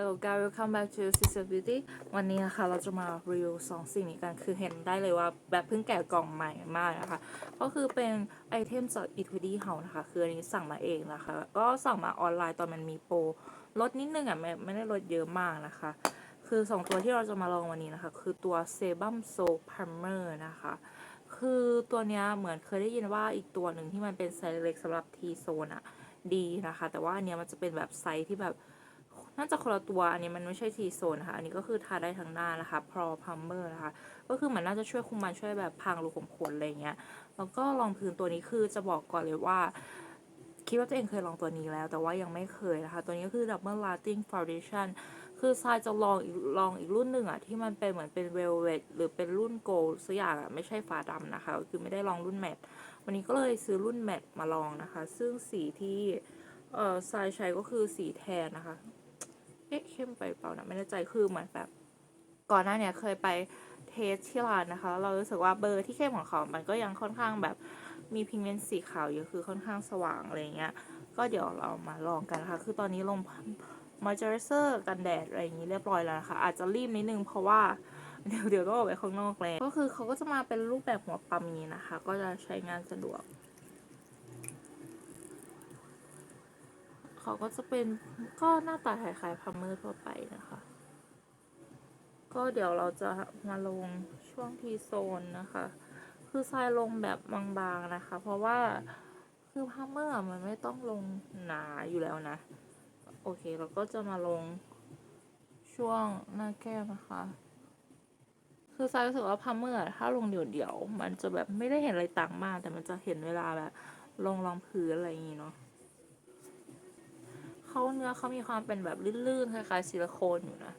Hello guys welcome back to Sister Beauty วันนี้นะคะเราจะมารีวิวสองสิ่งนี้กัน คือเห็นได้เลยว่าแบบเพิ่งแกะกล่องใหม่มากนะคะ ก็คือเป็นไอเทมจาก e t u d y House นะคะ คืออันนี้สั่งมาเองนะคะ ก็สั่งมาออนไลน์ตอนมันมีโปรลดนิดนึงอะไม่ไม่ได้ลดเยอะมากนะคะ คือสองตัวที่เราจะมาลองวันนี้นะคะ คือตัวเซบัมโซพาร์เมอร์นะคะ คือตัวเนี้ยเหมือนเคยได้ยินว่าอีกตัวหนึ่งที่มันเป็นไซส์เล็กสำหรับทีโซนอะดีนะคะ แต่ว่าอันเนี้ยมันจะเป็นแบบไซส์ที่แบบ น่าจะคนละตัว อันนี้มันไม่ใช่ทีโซนนะคะ อันนี้ก็คือทาได้ทั้งหน้านะคะ พรอพัมเมอร์นะคะ ก็คือเหมือนน่าจะช่วยคุมมันช่วยแบบพรางรูขุมขนอะไรเงี้ย แล้วก็รองพื้นตัวนี้คือจะบอกก่อนเลยว่า คิดว่าตัวเองเคยลองตัวนี้แล้ว แต่ว่ายังไม่เคยนะคะ ตัวนี้ก็คือ Double Lasting Foundation คือทรายจะลองอีกลองอีกรุ่นหนึ่งอะที่มันเป็นเหมือนเป็น Velvet หรือเป็นรุ่นโกลสักอย่างอะไม่ใช่ฟ้าดำนะคะ คือไม่ได้ลองรุ่นแมตต์วันนี้ก็เลยซื้อรุ่นแมตต์มาลองนะคะ ซึ่งสีที่เอ่อทรายใช้ก็คือสีแทนนะคะ เอ๊ะเข้มไปเปล่านะไม่แน่ใจคือเหมือนแบบก่อนหน้าเนี่ยเคยไปเทสที่ร้านนะคะ เรารู้สึกว่าเบอร์ที่เข้มของเขา มันก็ยังค่อนข้างแบบมีพิกเมนต์สีขาวเยอะคือค่อนข้างสว่างอะไรเงี้ย ก็เดี๋ยวเรามาลองกันนะคะ คือตอนนี้ลงมอยเจอร์เซอร์กันแดดอะไรอย่างนี้เรียบร้อยแล้วนะคะ อาจจะรีบนิดนึงเพราะว่าเดี๋ยวเดี๋ยวต้องออกไปข้างนอกแล้ว ก็คือเขาก็จะมาเป็นรูปแบบหัวปั๊มนี้นะคะ ก็จะใช้งานสะดวก เขาก็จะเป็นก็หน้าตาคล้ายๆพัมเมอร์ทั่วไปนะคะ ก็เดี๋ยวเราจะมาลงช่วงทีโซนนะคะ คือทรายลงแบบบางๆนะคะ เพราะว่าคือพัมเมอร์มันไม่ต้องลงหนาอยู่แล้วนะ โอเคเราก็จะมาลงช่วงหน้าแก้มนะคะ คือทรายรู้สึกว่าพัมเมอร์ถ้าลงเดี่ยวๆมันจะแบบไม่ได้เห็นอะไรต่างมาก แต่มันจะเห็นเวลาแบบลงรองพื้นอะไรอย่างงี้เนาะ เขาเนื้อเขามีความเป็นแบบลื่นๆคล้ายๆซิลิโคนอยู่นะ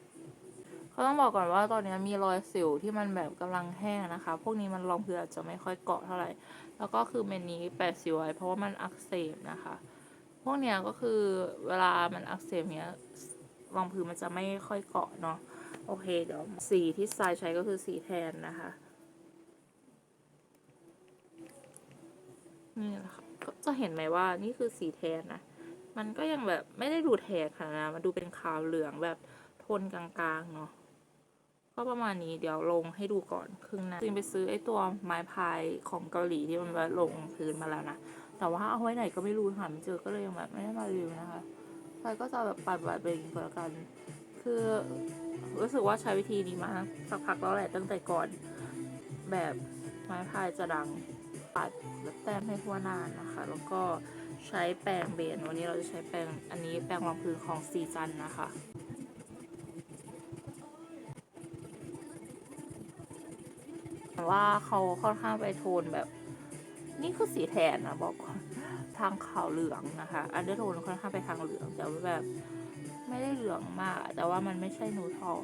เขาต้องบอกก่อนว่าตอนนี้มีรอยสิวที่มันแบบกำลังแห้งนะคะ พวกนี้มันรองพื้นอาจจะไม่ค่อยเกาะเท่าไหร่ แล้วก็คือเมนนี้แปะสิวไว้เพราะว่ามันอักเสบนะคะ พวกเนี้ยก็คือเวลามันอักเสบเนี้ยรองพื้นมันจะไม่ค่อยเกาะเนาะ โอเคเดี๋ยวสีที่ทรายใช้ก็คือสีแทนนะคะ นี่แหละคะก็จะเห็นไหมว่านี่คือสีแทนนะ มันก็ยังแบบไม่ได้ดูแทนค่ะนะมันดูเป็นขาวเหลืองแบบโทนกลางๆเนาะก็ประมาณนี้เดี๋ยวลงให้ดูก่อนครึ่งหนะจริงไปซื้อไอ้ตัวไม้พายของเกาหลีที่มันแบบลงพื้นมาแล้วนะ แต่ว่าเอาไว้ไหนก็ไม่รู้หาไม่เจอก็เลยยังแบบไม่ได้มารีวิวนะคะใครก็จะแบบปัดปัดไปอย่างนี้ก็แล้วกัน คือรู้สึกว่าใช้วิธีนี้มาสักพักแล้วแหละตั้งแต่ก่อน แบบไม้พายจะดังปัดและแต้มให้ทั่วหน้านะคะ แล้วก็ ใช้แปรงเบนวันนี้เราจะใช้แปรงอันนี้แปรงรองพื้นของซีจันนะคะแต่ว่าเขาค่อนข้างไปโทนแบบ นี่คือสีแทนนะบอกก่อนทางขาวเหลืองนะคะ อันเดอร์โทนค่อนข้างไปทางเหลืองแต่ว่าแบบไม่ได้เหลืองมาก แต่ว่ามันไม่ใช่นูทอล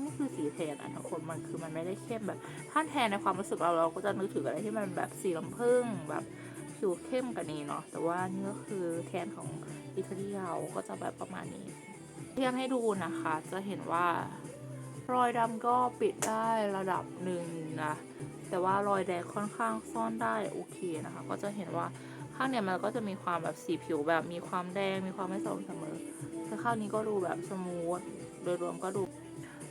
นี่คือสีแทนอะทุกคนมันคือมันไม่ได้เข้มแบบถ้าแทนในความรู้สึกเราเราก็จะนึกถึงอะไรที่มันแบบสีลำผึ้งแบบ ผิวเข้มกว่านี้เนาะแต่ว่านี่ก็คือแทนของอิตาลียนก็จะแบบประมาณนี้เทียบให้ดูนะคะ จะเห็นว่ารอยดำก็ปิดได้ระดับหนึ่งนะแต่ว่ารอยแดงค่อนข้างซ่อนได้โอเคนะคะ ก็จะเห็นว่าข้างเนี่ยมันก็จะมีความแบบสีผิวแบบมีความแดงมีความไม่สม่ำเสมอแต่ข้างนี้ก็ดูแบบสมูทโดยรวมก็ดู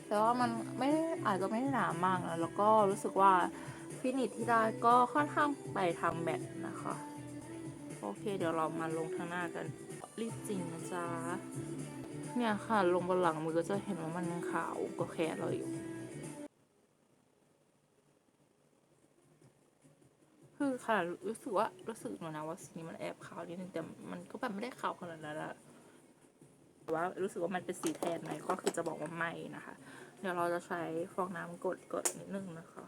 แต่ว่ามันไม่ได้อาจจะไม่ได้หนามากนะแล้วก็รู้สึกว่า ฟินิชที่ได้ก็ค่อนข้างไปทางแมตนะคะ โอเค เดี๋ยวเรามาลงทางหน้ากัน รีบจริงนะจ๊ะ เนี่ยค่ะ ลงบนหลังมือก็จะเห็นว่ามันขาวก็แค่เราอยู่ คือค่ะ รู้สึกว่ารู้สึกหนูนะว่าสีนี้มันแอบขาวนิดนึงแต่มันก็แบบไม่ได้ขาวขนาดนั้นอะแต่ว่ารู้สึกว่ามันเป็นสีแทนไหมก็คือจะบอกว่าไม่นะคะ เดี๋ยวเราจะใช้ฟองน้ำกดกดนิดนึงนะคะ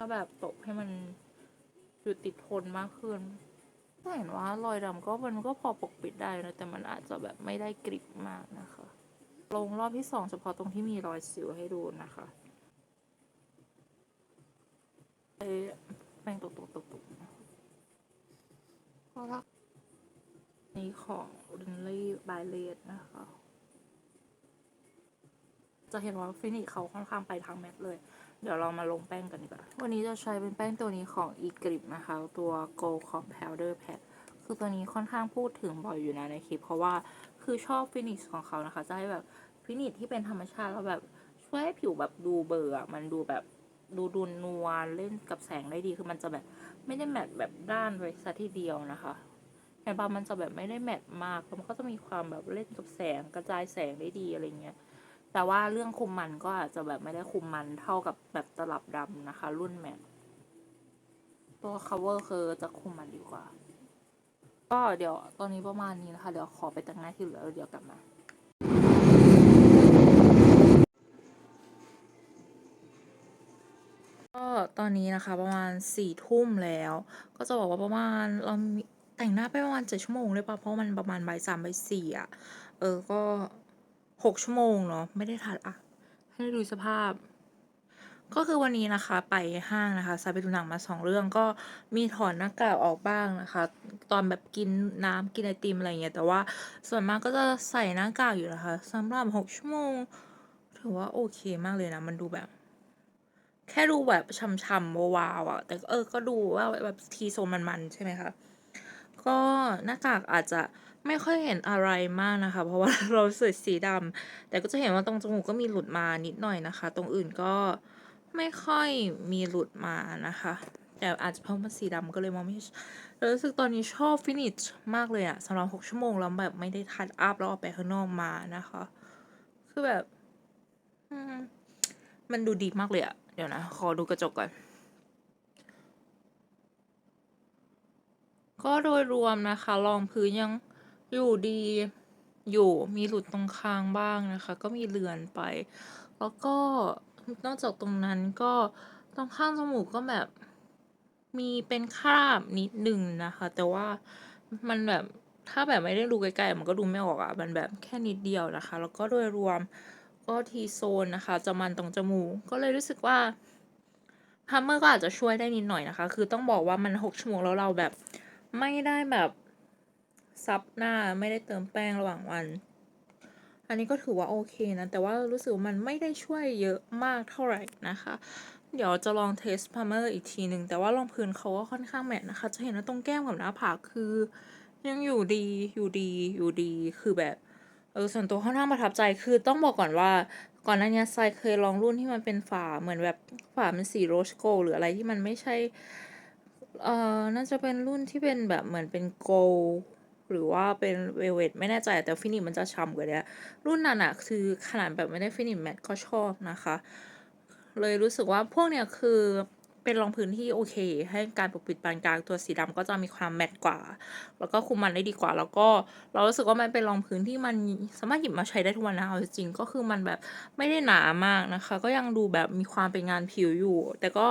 ก็แบบตบให้มันอยู่ติดทนมากขึ้นก็เห็นว่ารอยดำก็มันก็พอปกปิดได้นะแต่มันอาจจะแบบไม่ได้กริบมากนะคะ ลงรอบที่สองเฉพาะตรงที่มีรอยสิวให้ดูนะคะเอ้ยแป้งตกตกตกตกพอละนี่ของลินลี่บายเลดนะคะ จะเห็นว่าฟินิชเขาค่อนข้างไปทางแมทเลย เดี๋ยวเรามาลงแป้งกันดีกว่า วันนี้จะใช้เป็นแป้งตัวนี้ของ e g r i p นะคะ ตัว Gold Compounder Pad คือตัวนี้ค่อนข้างพูดถึงบ่อยอยู่นะในคลิป เพราะว่าคือชอบฟินิชของเขานะคะ จะให้แบบฟินิชที่เป็นธรรมชาติแล้วแบบช่วยให้ผิวแบบดูเบลออมันดูแบบดูดูนวลเล่นกับแสงได้ดีคือมันจะแบบไม่ได้แมทแบบด้านไปซะทีเดียวนะคะเห็นปะมันจะแบบไม่ได้แมทมากแล้วมันก็จะมีความแบบเล่นกับแสงกระจายแสงได้ดีอะไรเงี้ย แต่ว่าเรื่องคุมมันก็อาจจะแบบไม่ได้คุมมันเท่ากับแบบตลับดำนะคะ รุ่นแมทตัว cover คือจะคุมมันดีกว่า ก็เดี๋ยวตอนนี้ประมาณนี้นะคะ เดี๋ยวขอไปแต่งหน้าที่เหลือเดี๋ยวกลับมาก็ตอนนี้นะคะประมาณสี่ทุ่มแล้ว ก็จะบอกว่าประมาณเราแต่งหน้าไปประมาณเจ็ดชั่วโมงเลยป่ะเพราะมันประมาณบ่ายสามบ่ายสี่อะ เออก็ หกชั่วโมงเนาะไม่ได้ทัดอะ ให้ดูสภาพ ก็คือวันนี้นะคะ ไปห้างนะคะซาไปดูหนังมาสองเรื่องก็มีถอนหน้ากากออกบ้างนะคะ ตอนแบบกินน้ำกินไอติมอะไรเงี้ยแต่ว่าส่วนมากก็จะใส่หน้ากากอยู่นะคะสำหรับหกชั่วโมง ถือว่าโอเคมากเลยนะ มันดูแบบ แค่ดูแบบช่ำๆวาวๆอะแต่เออก็ดูว่าแบบทีโซนมันๆใช่ไหมคะก็หน้ากากอาจจะ ไม่ค่อยเห็นอะไรมากนะคะ เพราะว่าเราใส่สีดำแต่ก็จะเห็นว่าตรงจมูกก็มีหลุดมานิดหน่อยนะคะ ตรงอื่นก็ไม่ค่อยมีหลุดมานะคะ แต่อาจจะเพราะมันสีดำก็เลยมองไม่เห็นแต่รู้สึกตอนนี้ชอบฟินิชมากเลยอะสำหรับหกชั่วโมงแล้วแบบไม่ได้ทัดอัพแล้วออกไปข้างนอกมานะคะ คือแบบมมันดูดีมากเลยอะเดี๋ยวนะ ขอดูกระจกก่อน ก็โดยรวมนะคะรองพื้นยัง อยู่ดีอยู่มีหลุดตรงคางบ้างนะคะ ก็มีเลือนไป แล้วก็นอกจากตรงนั้นก็ตรงข้างจมูกก็แบบมีเป็นคราบนิดหนึ่งนะคะ แต่ว่ามันแบบถ้าแบบไม่ได้ดูใกล้ๆมันก็ดูไม่ออกอะมันแบบแค่นิดเดียวนะคะ แล้วก็โดยรวมก็ทีโซนนะคะจะมันตรงจมูกก็เลยรู้สึกว่าพัมเมอร์ก็อาจจะช่วยได้นิดหน่อยนะคะ คือต้องบอกว่ามันหกชั่วโมงแล้วเราแบบไม่ได้แบบ ซับหน้าไม่ได้เติมแป้งระหว่างวัน อันนี้ก็ถือว่าโอเคนะ แต่ว่ารู้สึกว่ามันไม่ได้ช่วยเยอะมากเท่าไหร่นะคะ เดี๋ยวจะลองเทสพาร์เมอร์อีกทีหนึ่งแต่ว่ารองพื้นเขาก็ค่อนข้างแมทนะคะ จะเห็นว่าตรงแก้มกับหน้าผากคือ ยังอยู่ดีอยู่ดีอยู่ดีคือแบบเออส่วนตัวค่อนข้างประทับใจคือต้องบอกก่อนว่าก่อนหน้านี้ไซเคยลองรุ่นที่มันเป็นฝาเหมือนแบบฝาเป็นสีโรสโกหรืออะไรที่มันไม่ใช่เอ่อน่าจะเป็นรุ่นที่เป็นแบบเหมือนเป็นโกล หรือว่าเป็นเวเวตไม่แน่ใจแต่ฟินิชมันจะช้ำกว่าเนี้ยรุ่นนั้นอะคือขนาดแบบไม่ได้ฟินิชแมทก็ชอบนะคะ เลยรู้สึกว่าพวกเนี้ยคือ เป็นรองพื้นที่โอเค ให้การปกปิดปานกลางตัวสีดำก็จะมีความแมทกว่า แล้วก็คุมมันได้ดีกว่า แล้วก็เรารู้สึกว่ามันเป็นรองพื้นที่มันสามารถหยิบมาใช้ได้ทุกวันนะเอาจริงก็คือมันแบบไม่ได้หนามากนะคะ ก็ยังดูแบบมีความเป็นงานผิวอยู่ แต่ก็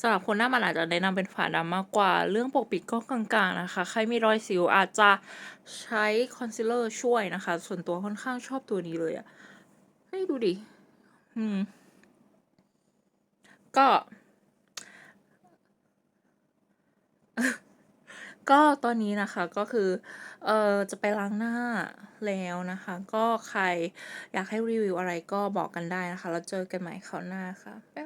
สำหรับคนหน้ามันอาจจะแนะนำเป็นฝาดำมากกว่า เรื่องปกปิดก็กลางๆนะคะ ใครมีรอยสิวอาจจะใช้คอนซีลเลอร์ช่วยนะคะ ส่วนตัวค่อนข้างชอบตัวนี้เลยอะให้ดูดิอืมก็ ก็ตอนนี้นะคะก็คือ เอ่อ จะไปล้างหน้าแล้วนะคะ ก็ใครอยากให้รีวิวอะไรก็บอกกันได้นะคะ แล้วเจอกันใหม่คราวหน้าค่ะบ๊ายบาย